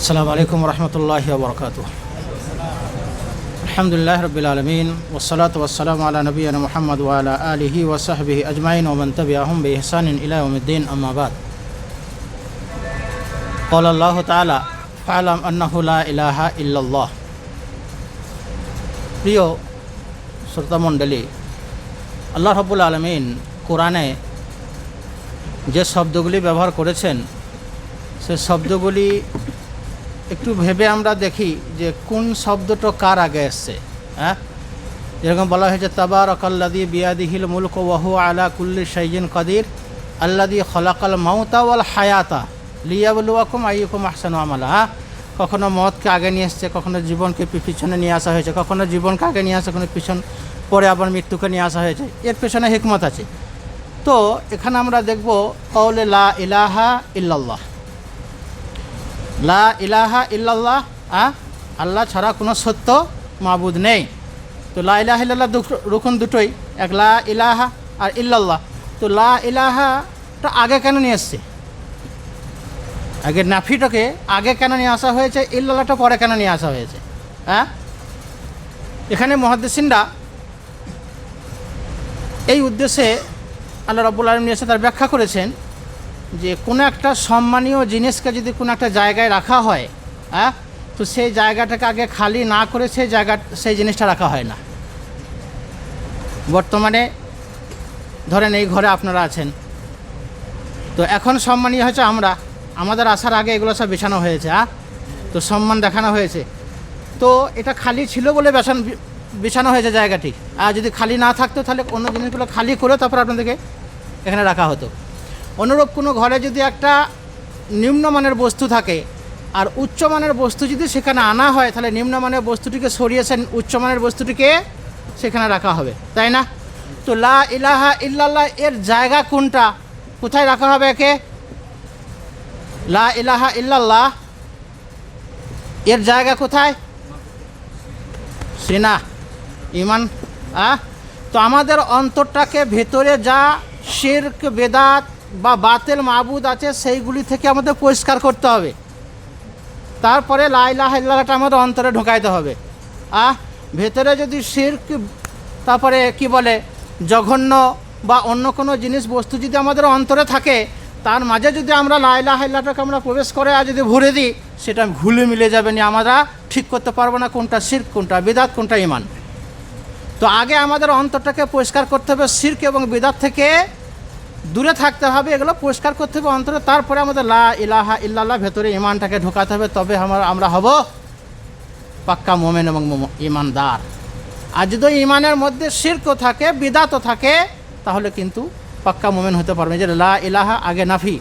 السلام عليكم ورحمة الله وبركاته الحمد لله رب العالمين والصلاة والسلام على نبينا محمد وعلى آله وصحبه أجمعين ومن تبعهم بإحسان إلى يوم الدين أما بعد قال الله تعالى فاعلم أنه لا إله إلا الله প্রিয় শ্রোতামণ্ডলী আল্লাহ রব্বুল আলমিন কোরআনে যে শব্দগুলি ব্যবহার করেছেন সে শব্দগুলি একটু ভেবে আমরা দেখি যে কোন শব্দটা কার আগে এসছে হ্যাঁ? যেরকম বলা হয়েছে তাবার অকাল্লাদি বিয়াদিহিল মুলক ওয়াহু আলা কুল্লি সাইজিন কদির আল্লাদি খলাকাল মাউতা ওয়াল হায়াতা লিয়াবুলুয়াকুম আইয়ুকুম আহসানু আমালা। হ্যাঁ? কখনো মতকে আগে নিয়ে এসছে, কখনো জীবনকে পিছনে নিয়ে আসা হয়েছে, কখনো জীবনকে আগে নিয়ে আসা, কখনো পিছন, পরে আবার মৃত্যুকে নিয়ে আসা হয়েছে। এর পেছনে হিকমত আছে। তো এখানে আমরা দেখব কৌলে লা ইলাহা ইল্লাল্লাহ। লা ইলাহা ইল্লাল্লাহ, আ? আল্লাহ ছাড়া কোনো সত্য মাবুদ নেই। তো লা ইলাহা ইল্লাল্লাহ রুকন দুটোই, এক লা ইলাহা আর ইল্লাল্লাহ। তো লা ইলাহাটা আগে কেন নিয়ে এসছে? আগে নাফিটাকে আগে কেন নিয়ে আসা হয়েছে, ইল্লাল্লাহটা পরে কেন নিয়ে আসা হয়েছে? হ্যাঁ এখানে মহাদ্দেসিনরা এই উদ্দেশ্যে আল্লাহ রব্বুল আলম নিয়ে এসে তার ব্যাখ্যা করেছেন। যে কোনো একটা সম্মানীয় জিনিসকে যদি কোনো একটা জায়গায় রাখা হয় হ্যাঁ তো সেই জায়গাটাকে আগে খালি না করে সেই জায়গা, সেই জিনিসটা রাখা হয় না। বর্তমানে ধরেন এই ঘরে আপনারা আছেন। তো এখন সম্মানীয় হয়েছে আমরা। আমাদের আসার আগে এগুলো সব বিছানো হয়েছে হ্যাঁ তো সম্মান দেখানো হয়েছে। তো এটা খালি ছিল বলে বেছান, বিছানো হয়েছে জায়গাটি। আর যদি খালি না থাকতো তাহলে অন্য জিনিসগুলো খালি করে তারপর আপনাদেরকে এখানে রাখা হতো। অনুরূপ কোনো ঘরে যদি একটা নিম্নমানের বস্তু থাকে আর উচ্চমানের বস্তু যদি সেখানে আনা হয়, তাহলে নিম্নমানের বস্তুটিকে সরিয়েছেন, উচ্চমানের বস্তুটিকে সেখানে রাখা হবে। তাই না? তো লা ইলাহা ইল্লাল্লাহ এর জায়গা কোনটা? কোথায় রাখা হবে একে? লা ইলাহা ইল্লাল্লাহ এর জায়গা কোথায়? সিনা ইমান আ তো আমাদের অন্তরটাকে ভেতরে যা শির্ক, বেদাত বা বাতেল মাবুদ আছে, সেইগুলি থেকে আমাদের পরিষ্কার করতে হবে। তারপরে লাইলাহ ইল্লাহটা আমাদের অন্তরে ঢোকাইতে হবে। আহ, ভেতরে যদি শির্ক, তারপরে কি বলে, জঘন্য বা অন্য কোনো জিনিস, বস্তু যদি আমাদের অন্তরে থাকে, তার মাঝে যদি আমরা লাইলাহ ইল্লাহটাকে আমরা প্রবেশ করে আর যদি ভরে দিই, সেটা ঘুলে মিলে যাবে না, আমরা ঠিক করতে পারব না কোনটা শির্ক, কোনটা বিদাত, কোনটা ইমান তো আগে আমাদের অন্তরটাকে পরিষ্কার করতে হবে শির্ক এবং বিদাত থেকে দূরে থাকতে হবে, এগুলো পরিষ্কার করতে হবে অন্তরে। তারপরে আমাদের লা ইলাহা ইল্লাল্লাহ ভেতরে ইমানটাকে ঢোকাতে হবে, তবে আমরা আমরা হব পাক্কা মোমেন এবং ইমানদার আর যদি ইমানের মধ্যে শির্কও থাকে, বিদাতও থাকে, তাহলে কিন্তু পাক্কা মোমেন হতে পারবে। যে লা ইলাহা, আগে নাফি।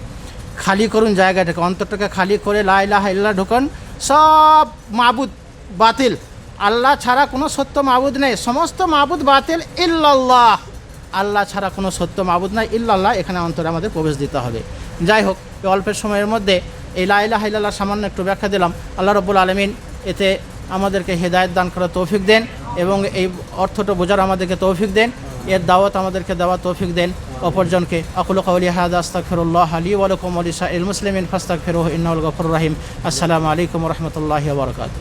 খালি করুন জায়গাটাকে, অন্তরটাকে খালি করে লা ইলাহা ইল্লাহ ঢোকান। সব মাবুদ বাতিল। আল্লাহ ছাড়া কোনো সত্য মাবুদ নেই। সমস্ত মাবুদ বাতিল ইল্লাল্লাহ। আল্লাহ ছাড়া কোনো সত্য মাবুদ নাই, ইল্লাল্লাহ, এখানে অন্তরে আমাদের প্রবেশ দিতে হবে। যাই হোক অল্পের সময়ের মধ্যে এই লাইলা হাইল্লাহ সামান্য একটু ব্যাখ্যা দিলাম। আল্লাহ রব্বুল আলমিন এতে আমাদেরকে হেদায়ত দান করার তৌফিক দেন এবং এই অর্থটা বোঝার আমাদেরকে তৌফিক দেন। এর দাওয়াত আমাদেরকে দেওয়া তৌফিক দেন। অপরজনকে, আকুল কৌলি হাদ আস্তাকফিরুল্লাহ আলী ওয়ালাকুম আলী শাহ মুসলিমিন ফাস্তাক ফিরুহ ইন্নাউল গফর রাহিম। আসসালামু আলাইকুম রহমতুল্লাহ বরকাত